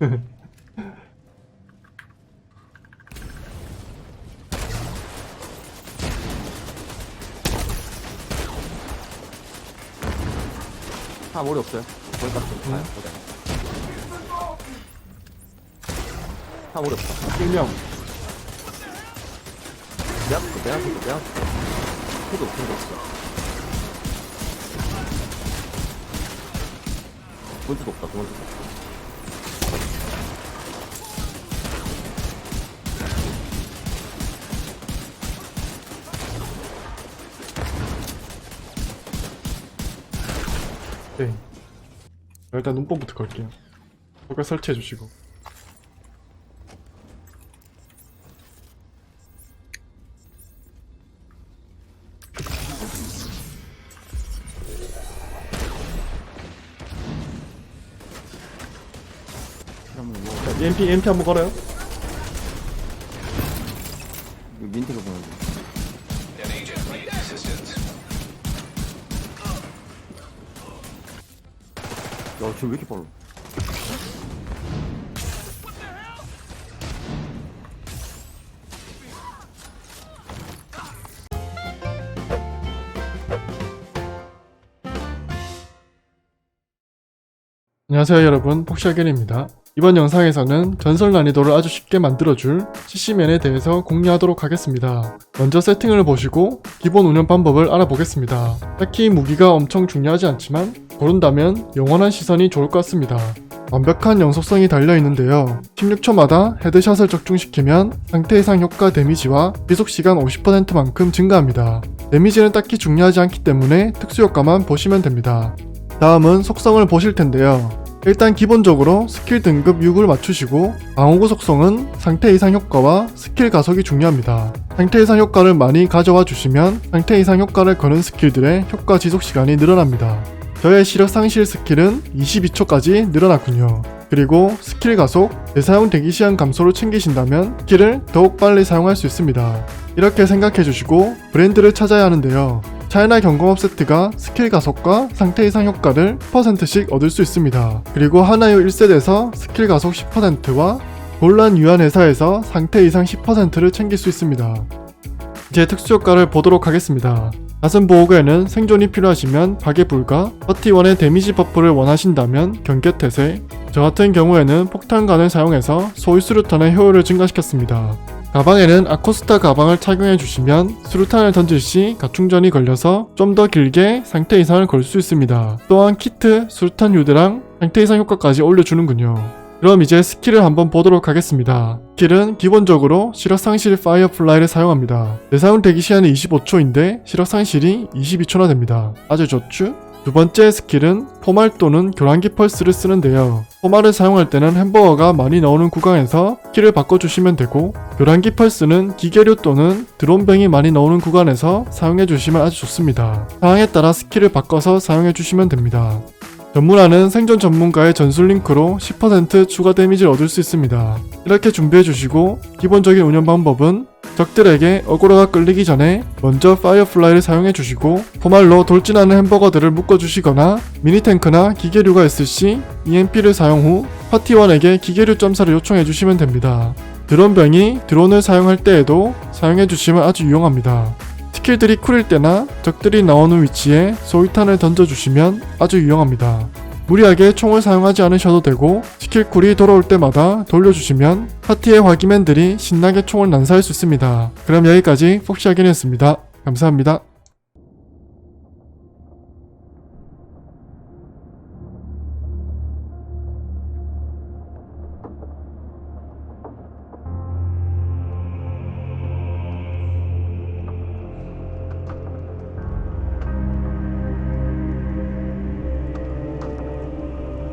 아 머리 없어요. 머리 깎좀 가요. 아 머리 없어. 일명 내 앞에 내 앞에 내 앞에. 해도 해도 없어. 문제도 없다. 문제도 없다. 네. 일단 눈뽕부터 걸게요. 저걸 설치해 주시고. 그러면 뭐 자, EMP EMP 한번 걸어요. 이거 민트로 보는 거. 야, 지금 왜 이렇게 빨라? 안녕하세요 여러분. 폭시아겐입니다. 이번 영상에서는 전설 난이도를 아주 쉽게 만들어줄 CC맨에 대해서 공유하도록 하겠습니다. 먼저 세팅을 보시고 기본 운영 방법을 알아보겠습니다. 딱히 무기가 엄청 중요하지 않지만 고른다면 영원한 시선이 좋을 것 같습니다 완벽한 영속성이 달려있는데요 16초마다 헤드샷을 적중시키면 상태 이상 효과 데미지와 비속시간 50%만큼 증가합니다 데미지는 딱히 중요하지 않기 때문에 특수효과만 보시면 됩니다 다음은 속성을 보실 텐데요. 일단 기본적으로 스킬 등급 6을 맞추시고 방어구 속성은 상태 이상 효과와 스킬 가속이 중요합니다. 상태 이상 효과를 많이 가져와 주시면 상태 이상 효과를 거는 스킬들의 효과 지속 시간이 늘어납니다. 저의 시력 상실 스킬은 22초까지 늘어났군요. 그리고 스킬 가속, 대사용 대기 시간 감소를 챙기신다면 스킬을 더욱 빨리 사용할 수 있습니다. 이렇게 생각해 주시고 브랜드를 찾아야 하는데요. 차이나 경공업 세트가 스킬 가속과 상태 이상 효과를 10%씩 얻을 수 있습니다. 그리고 하나요 1셋에서 스킬 가속 10%와 곤란 유한 회사에서 상태 이상 10%를 챙길 수 있습니다. 이제 특수 효과를 보도록 하겠습니다. 가슴 보호구에는 생존이 필요하시면 파괴 불가, 퍼티원의 데미지 버프를 원하신다면 경계 태세, 저 같은 경우에는 폭탄관을 사용해서 소위 수류탄의 효율을 증가시켰습니다. 가방에는 아코스타 가방을 착용해 주시면 수류탄을 던질 시 가충전이 걸려서 좀 더 길게 상태 이상을 걸 수 있습니다. 또한 키트, 수류탄 유대랑 상태 이상 효과까지 올려주는군요. 그럼 이제 스킬을 한번 보도록 하겠습니다. 스킬은 기본적으로 시력 상실 파이어플라이를 사용합니다. 내사용 대기 시간이 25초인데 시력 상실이 22초나 됩니다. 아주 좋죠? 두 번째 스킬은 포말 또는 교란기 펄스를 쓰는데요. 포말을 사용할 때는 햄버거가 많이 나오는 구간에서 스킬을 바꿔주시면 되고 교란기 펄스는 기계류 또는 드론병이 많이 나오는 구간에서 사용해주시면 아주 좋습니다. 상황에 따라 스킬을 바꿔서 사용해주시면 됩니다. 전문화는 생존 전문가의 전술 링크로 10% 추가 데미지를 얻을 수 있습니다. 이렇게 준비해 주시고 기본적인 운영 방법은 적들에게 어그로가 끌리기 전에 먼저 파이어플라이를 사용해 주시고 포말로 돌진하는 햄버거들을 묶어 주시거나 미니탱크나 기계류가 있을 시 EMP를 사용 후 파티원에게 기계류 점사를 요청해 주시면 됩니다. 드론병이 드론을 사용할 때에도 사용해 주시면 아주 유용합니다. 스킬들이 쿨일 때나 적들이 나오는 위치에 소위탄을 던져주시면 아주 유용합니다. 무리하게 총을 사용하지 않으셔도 되고 스킬 쿨이 돌아올 때마다 돌려주시면 파티의 화기맨들이 신나게 총을 난사할 수 있습니다. 그럼 여기까지 폭시하긴 했습니다. 감사합니다.